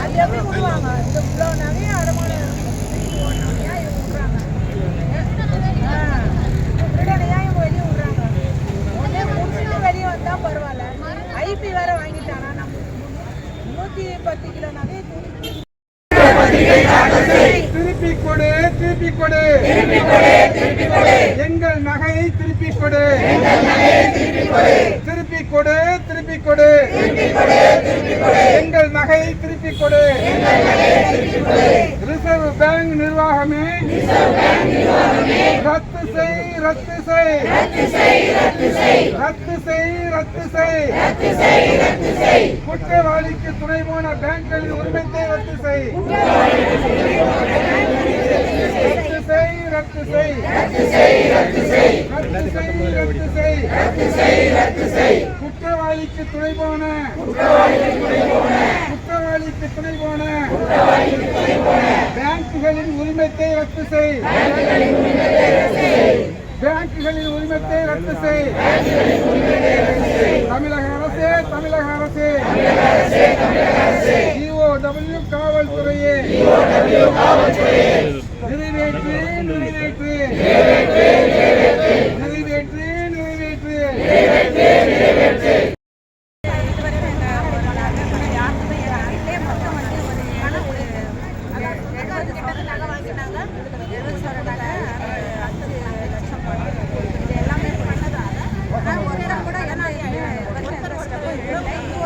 அது எப்படி விடுவாங்க இந்த இவ்வளோ நகையும் அடமானம் நகையா இவங்க விடுறாங்க ஆ, திருடனையா இவங்க வெளியே விடுறாங்க கொடு திருப்பி கொடு திருப்பி கொடு திருப்பி கொடு எங்கள் நகையை திருப்பி கொடு எங்கள் நகையை திருப்பி கொடு திருப்பி கொடு எங்கள் கொடு திருப்பி கொடு திருப்பி கொடு திருப்பி கொடு எங்கள் நகையை திருப்பி கொடு ரிசர்வ் பேங்க் நிர்வாகமே. ரத்து செய் ரத்து செய். ரத்து செய் ரத்து செய். குற்றவாளிக்கு துணை போன பேங்க்களின் உரிமத்தை ரத்து செய் ரத்து செய். ரத்து செய் ரத்து செய். ரத்து செய் குற்றவாளிக்கு துணை போன குற்றவாளிக்கு துணை போன பேங்குகளின் உரிமத்தை ரத்து செய். பேங்குகளின் உரிமத்தை ரத்து செய். தமிழக அரசே தமிழக அரசே. இஓடபிள்யூ காவல்துறையே.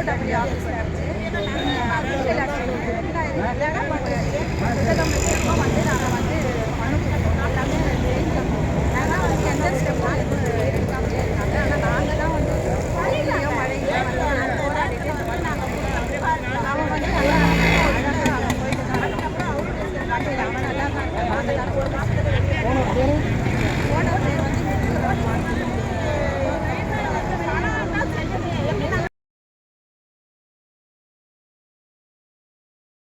W office